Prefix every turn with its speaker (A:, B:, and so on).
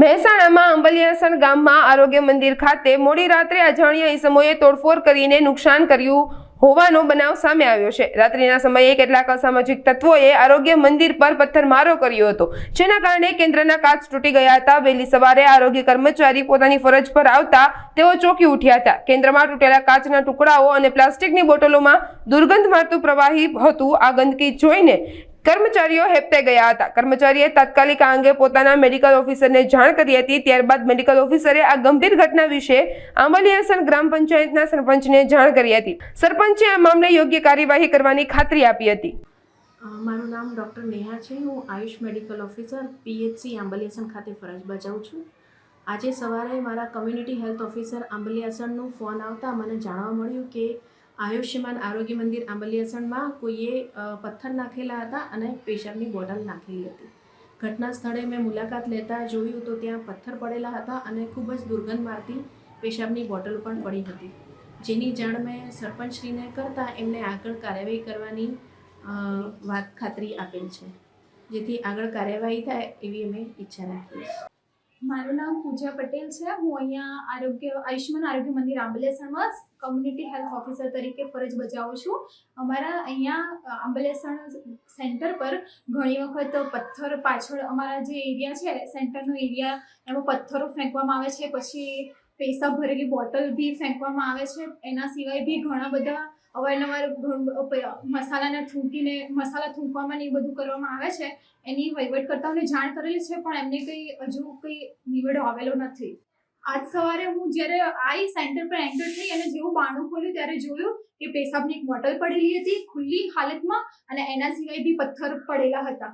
A: મહેસાણામાં અંબલિયાસણ ગામમાં આરોગ્ય મંદિર ખાતે મોડી રાત્રે અજાણ્યા ઈસમોએ તોડફોડ કરીને નુકસાન કર્યું હોવાનો બનાવ સામે આવ્યો છે. રાત્રિના સમયે કેટલાક અસામાજિક તત્વોએ આરોગ્ય મંદિર પર પથ્થરમારો કર્યો હતો. જેના કારણે કેન્દ્રના કાચ તૂટી ગયા હતા. વહેલી સવારે આરોગ્ય કર્મચારી પોતાની ફરજ પર આવતા તેઓ ચોંકી ઉઠ્યા હતા. કેન્દ્રમાં તૂટેલા કાચના ટુકડાઓ અને પ્લાસ્ટિકની બોટલોમાં દુર્ગંધ મારતું પ્રવાહી હતું. આ ગંદકી જોઈને કર્મચારીઓ હેપતે ગયા હતા. કર્મચારીએ તાત્કાલિક આ અંગે પોતાના મેડિકલ ઓફિસરને જાણ કરી હતી. ત્યારબાદ મેડિકલ ઓફિસરે આ ગંભીર ઘટના વિશે આંબલિયાસણ ગ્રામ પંચાયતના સરપંચને જાણ કરી હતી. સરપંચે આ મામલે યોગ્ય કાર્યવાહી કરવાની ખાતરી આપી હતી.
B: મારું નામ ડૉક્ટર નેહા છે. હું Ayush medical officer, PHC Ambaliyasan ખાતે ફરજ બજાવું છું. આજે સવારે મારા કમ્યુનિટી હેલ્થ ઓફિસર આંબલિયાસણનું ફોન આવતા મને જાણવા મળ્યું કે આયુષ્યમાન આરોગ્ય મંદિર આંબલિયાસણમાં કોઈએ પથ્થર નાખેલા હતા અને પેશાબની બોટલ નાખેલી હતી. ઘટના સ્થળે મેં મુલાકાત લેતા જોયું તો ત્યાં પથ્થર પડેલા હતા અને ખૂબ જ દુર્ગંધ મારતી પેશાબની બોટલ પણ પડી હતી. જેની જાણ મેં સરપંચશ્રીને કરતાં એમને આગળ કાર્યવાહી કરવાની વાત ખાતરી આપેલ છે. જેથી આગળ કાર્યવાહી થાય એવી અમે ઈચ્છા રાખીએ છીએ.
C: મારું નામ પૂજા પટેલ છે. હું અહીંયા આરોગ્ય, આયુષ્યમાન આરોગ્ય મંદિર આંબલેસણમાં કમ્યુનિટી હેલ્થ ઓફિસર તરીકે ફરજ બજાવું છું. અમારા અહીંયા આંબલેસણ સેન્ટર પર ઘણી વખત પથ્થર પાછળ અમારા જે એરિયા છે સેન્ટરનો એરિયા એમાં પથ્થરો ફેંકવામાં આવે છે. પછી પૈસા ભરેલી બોટલ બી ફેંકવામાં આવે છે. એના સિવાય બી ઘણા બધા અવારનવાર મસાલાને થૂંકીને, મસાલા થૂંકવામાં ને એ બધું કરવામાં આવે છે, એની વહીવટકર્તાઓને જાણ કરેલી છે, પણ એમને કંઈ હજુ કંઈ નિવેડો આવેલો નથી. આજ સવારે હું જ્યારે આઈ સેન્ટર પર એન્ટર થઈ અને જેવું બાણું ખોલ્યું ત્યારે જોયું કે પેશાબની એક બોટલ પડેલી હતી, ખુલ્લી હાલતમાં અને એના સિવાય બી પથ્થર પડેલા હતા.